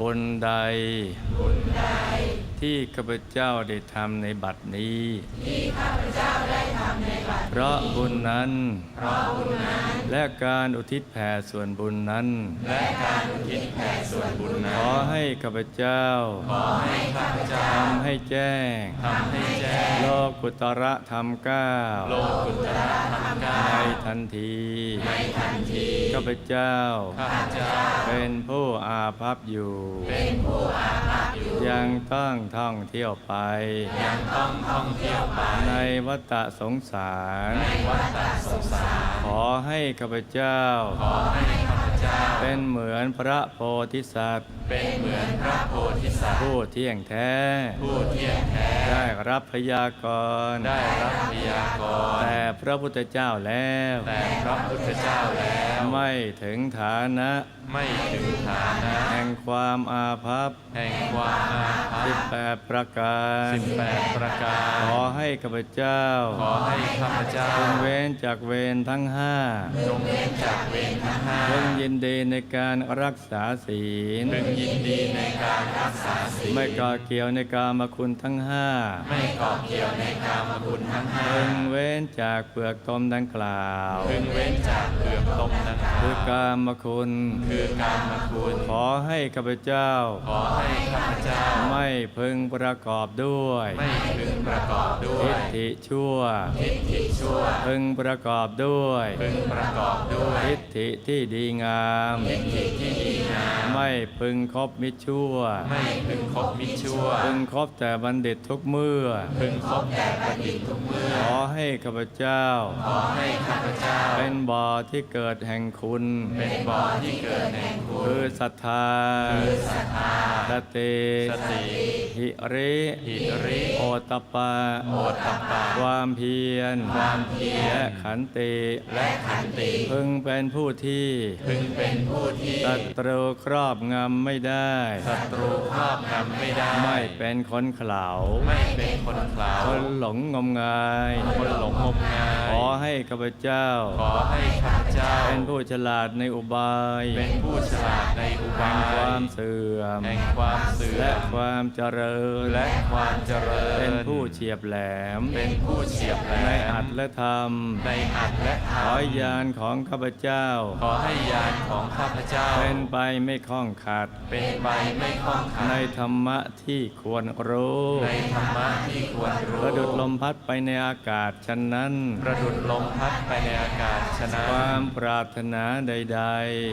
บุญใด ที่ข้าพเจ้าได้ทำในบัดนี้ เพราะบุญนั้น และการอุทิศแผ่ส่วนบุญนั้น และการอุทิศแผ่ ให้ข้าพเจ้าขอให้ข้าพเจ้าทำให้แจ้งทำให้แจ้ง โลกุตระธรรมเก้าโลกุตระธรรมเก้าในทันทีในทันทีข้าพเจ้าข้าพเจ้า เป็นผู้อาภัพอยู่ เป็นผู้อาภัพอยู่ ยังต้องท่องเที่ยวไป ยังต้องท่องเที่ยวไป ในวัฏสงสาร ในวัฏสงสาร ขอให้ข้าพเจ้า ขอให้ข้าพเจ้า เป็นเหมือนพระโพธิสัตว์ เป็นเหมือนพระโพธิสัตว์ ผู้เที่ยงแท้ ผู้เที่ยงแท้ ได้รับพยากรณ์ได้รับพยากรณ์แต่พระพุทธเจ้าแล้ว แต่พระพุทธเจ้าแล้ว ไม่ถึงฐานะ ไม่ถึงฐานะ แห่งความอาภัพ แห่งความอาภัสิบพแปดประการสิบแปดประการ ขอให้ข้าพเจ้า ขอให้ข้าพเจ้าจงเว้นจากเวรทั้งห้าจงเว้นจากเวรทั้งห้าจง ยินดีในการรักษาศีลพึงยินดีในการรักษาศีล ไม่ก่อเกี่ยวในกามคุณทั้งห้า ไม่ก่อเกี่ยวในกามคุณทั้งห้าพึงเว้นจากเปลือกตมดังกล่าว พึงเว้นจากเปลือกต มดังกล่าวคือกามคุณคือกามคุณ ขอให้ข้าพเจ้า ขอให้ข้าพเจ้า ไม่พึงประกอบด้วย ไม่พึงประกอบด้วทิยฏฐิชั่ว ทิฏฐิชั่ว พึงประกอบด้วย พึงประกอบด้วย ทิฏฐิที่ดีงาม ทิฏฐิที่ดีงาม ไม่พึงคบมิตรชั่ว ไม่พึงคบมิตรชั่ว พึงคบแต่บัณฑิตทุกเมื่อ พึงคบแต่บัณฑิตทุกเมื่อ ขอให้ข้าพเจ้า ขอให้ข้าพเจ้าเป็น บ่อที่เกิดแห่งคุณ เป็นบ่อที่เกิดแห่งคุณ คือศรัทธาคือศรัทธาสติสติหิริหิริโอตตปปะโอตตัปปะ ความเพียรความเพียร และขันติและขันติ พึงเป็นผู้ที่พึงเป็นผู้ที่ศัตรูครอบงำไม่ได้ศัตรูครอบงำไม่ได้ ไม่เป็นคนเขลาไม่เป็นคนเขลาคนหลงงมงาย คนหลงงมงาย ขอให้ข้าพเจ้า ขอให้ข้าพเจ้า เป็นผู้ฉลาดในอุบาย เป็นผู้ฉลาดในอุแห่บางควายมเสื่อมแห่งความเสื่อและมความเจริญและความเจริญ เป็นผู้เฉียบแหลม เป็นผู้เฉียบแหลมในอัต และธรรม ในอัตและธรขรอมญาณของข้าพเจ้า ขอให้ญาณของข้าพเจ้า เป็นไปไม่ข้องขัดเป็นไปไม่คล่องขัดในธรรมะที่ควรรู้ในธรรมะที่ควรรู้ประดุดลมพัดไปในอากาศฉะนั้น ประดุดลมพัดไปในอากาศฉะนั้นความปรารถนาใด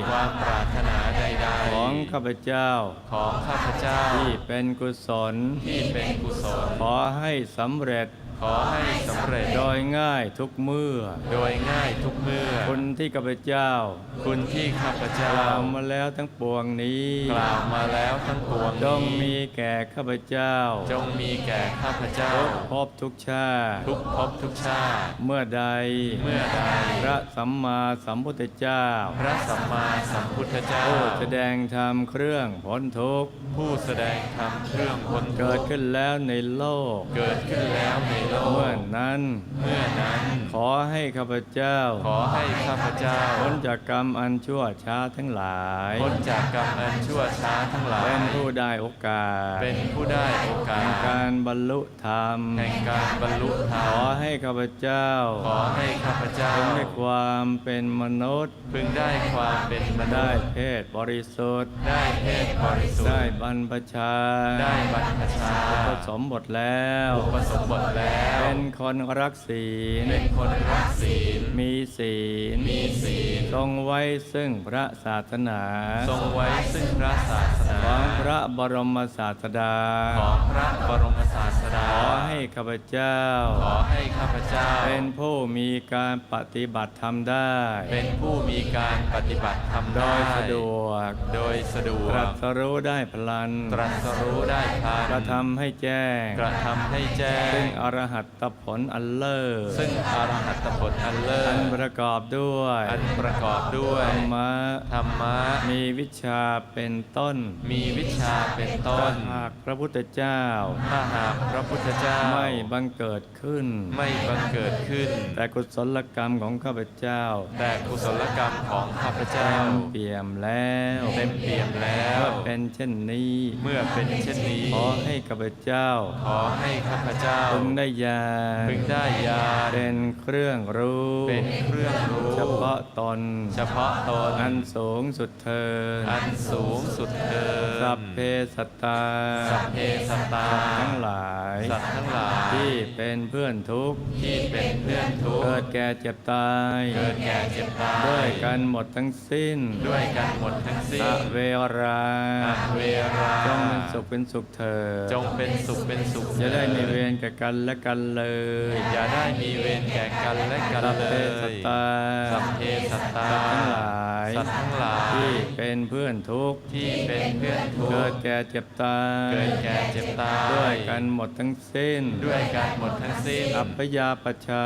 ความปรารถนาใดๆ ๆ ของข้าพเจ้า ของข้าพเจ้าที่เป็นกุศล ที่เป็นกุศล ขอให้สำเร็จ ขอให้สำเร็จ โดยง่ายทุกเมื่อ โดยง่ายทุกเมื่อคุณที่ข้าพเจ้าคุณที่ข้าพกเจ้าล่าวมาแล้วทั้งปวงนี้กล่าวมาแล้วทั้งปวงจงนี้มีแก่ข้าพเจ้าจงมีแก่ข้าพเจ้าทุกภพทุกชาติทุกภพทุกชาติ เมื่อใดเมื่อใด พระสัมมาสัมพุทธเจ้าพระสัมมาสัมพุทธเจ้า ผู้แสดงธรรมเครื่องพ้นทุกข์ผู้แสดงธรรมเครื่องพ้นทุเกิดกข์ขึ้นแล้วในโลก เกิดขึ้นแล้วในโลก เมื่อนั้น เมื่อนั้น ขอให้ข้าพเจ้า ขอให้ข้าพเจ้าพ้นจากกรรมอันชั่วช้าทั้งหลายพ้นจากกรรมอันชั่วช้าทั้งหลาย เป็นผู้ได้โอกาส เป็นผู้ได้โอกาแห่งสการบรรลุธรรม แห่งการบรรลุธรรขอมให้ข้าพเจ้าขอให้ข้าพเจ้า พึงได้ความเป็นมนุษย์ พึงได้ความเป็นมนุได้ษย์ เพศบริสุทธิ์ ได้เพศบริสุทได้ธิ์ บรรพชาได้บรรพชาผสมบทแล้ว อุปสมบทแล้ว เป็นคนรักศีล เป็นคนรักศีล มีศีลมีศีล ทรงไว้ซึ่งพระศาสนา ทรงไว้ซึ่งพระศาสนา ของพระบรมศาสดา ของพระบรมศาสดา ขอให้ข้าพเจ้า ขอให้ข้าพเจ้า เป็นผู้มีการปฏิบัติธรรมได้ เป็นผู้มีการปฏิบัติธรรมโดได้ยสะดวก โดยสะดวตรักสรู้ได้พลัน ตรัสรู้ได้พลัน กระทำให้แจ้ง กระทำให้แจ้ซึ่งงอรหัตผลอันเลิศ ซึ่งอรหัตผลอันเลิอันศประกอบด้วย อันประกอบด้วย ธรรมะ ธรรมะ มีวิชาเป็นต้นมีวิชชาเป็นต้ถ้านหากพระพุทธเจ้า ถ้าหากพระพุทธเจ้าไม่บังเกิดขึ้น ไม่บังเกิดขึ้น แต่กุศลกรรมของข้าพเจ้า แต่กุศลกรรมของข้าพเจ้า เต็มเปี่ยมแล้วเต็มเปี่ยมแล้ว เมื่อเป็นเช่นนี้ เมื่อเป็นเช่นนี้ ขอให้ข้าพเจ้า ขอให้ข้าพเจ้าพึงได้ยาพึงได้ยาเป็นเครื่องรู้ เป็นเครื่องรู้ เฉพาะตน เฉพาะตน อันสูงสุดเธอญอันสูงสุดเทินสัพเพสัตตา สัพเพสัตตา ทั้งหลาย สัตว์ทั้งหลาย ที่เป็นเพื่อนทุกข์ ที่เป็นเพื่อนทุกข์ เกิดแก่เจ็บตาย เกิดแก่เจ็บตาย ด้วยกันหมดทั้งสิ้น ด้วยกันหมดทั้งสิ้อนเวราอะเวราจงเป็นสุขเป็นสุขเถิด จงเป็นสุขเป็นสุขจะได้มีเวรแก่กันและกันเลย อย่าได้มีเวรแก่กันและกันสัพเลเพยสัตตา สัพเพสัตตาสัตว์ทั้งหลาย สัตว์ทั้งหลาย ที่เป็นเพื่อนทุกข์ ที่เป็นเพื่อนทุกเกิดข์แก่เจ็บตายเกิดแก่เจ็บตายด้วยกันหมดทั้งสิ้น ด้วยกันหมดทั้งสิ้นอัพยาปชา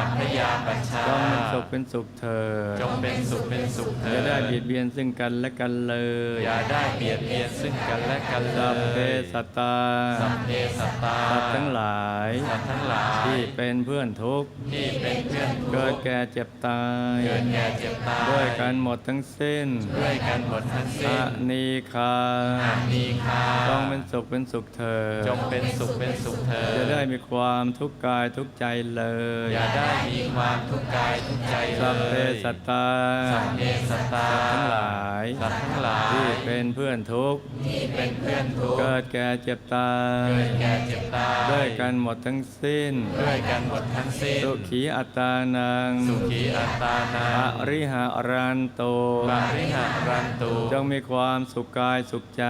อัพยาปัชชาจงเป็นสุขเป็นสุขเถิดจงเป็นสุขเป็นสุขเถิจะดได้เบียดเบียนซึ่งกันและกันเลยอย่าได้เบียดเบียนซึ่งกันและกันเลสัพเพยสัตตาสัพเพสัตตาสัตว์ทั้งหลายสัตว์ทั้งหลายที่เป็นเพื่อนทุกข์ที่เป็นเพื่อนทุกข์เกิดแก่เจ็บตายเกิดแก่เจ็บตายด้วยกันหมดทั้งสิ้นด้วยกันหมดทั้งอสิ้นนีคาอานีคาจงเป็นสุขเป็นสุขเถิดจงเป็นสุขเป็นสุขเถิดจะได้มีความทุกข์กายทุกข์ใจเลย อย่าได้มีความทุกข์กายทุกข์ใจเลสัพเพยสัตตาสัพเพสัตตาสัตว์ทั้งหลายสัตว์ทั้งหลายที่เป็นเพื่อนทุกข์ที่เป็นเพื่อนทุกข์เกิดแก่เจ็บตายเกิดแก่เจ็บตายด้วยกันหมดทั้งสิ้นด้วยกันหมดทั้งสิ้นสุขีอัตตานังสุขีอัตตานาอริหารันโตปาริหารันตุจงมีความสุขกายสุขใจ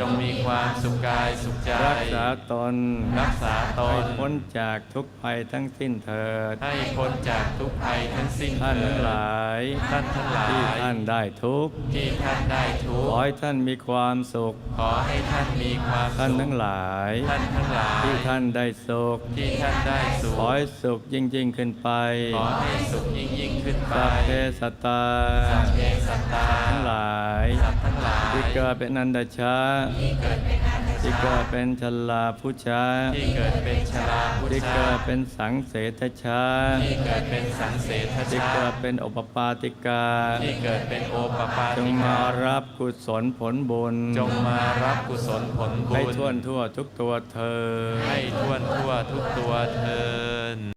จงมีความสุขกายสุขใจ รักษาตน รักษาตให้นพ้นจากทุกภัยทั้งสิ้นเถิด ให้พ้นจากทุกภัยทั้งสิ้นท่านเถิทั้งดหลาย ท่านทั้งหลาย ที่ท่านได้ทุกข์ที่ท่านได้ทุกขข์ อให้ท่านมีความสุข ขอให้ท่านมีความสุขท่านทั้งหลาย ท่านทั้งหลาย ที่ท่านได้สุข ที่ท่านได้สุข ขอให้สุขยิ่งยิ่งขึ้นไป ขอให้สุขยิ่งยิ่งขึ้นไปสัพเพสัตตาสัพเพสัตตาทั้งหลาย สัตว์ทั้งหลาย ที่เกิดเป็นนันดชาที่เกิดเป็นอันที่เกิดเป็นชลาผู้ชาที่เกิดเป็นชราพุทที่ธาเกิดเป็นสังเสทชาที่เกิดเป็นสังเสทที่ชาเกิดเป็นโอปปาติกาที่เกิดเป็นโอปปาจงติมาการับกุศลผลบุญ จงมารับกุศลผลบุญให้ท่วนทั่วทุกตัวเธอญให้ท่วนทั่วทุกตัวเทิน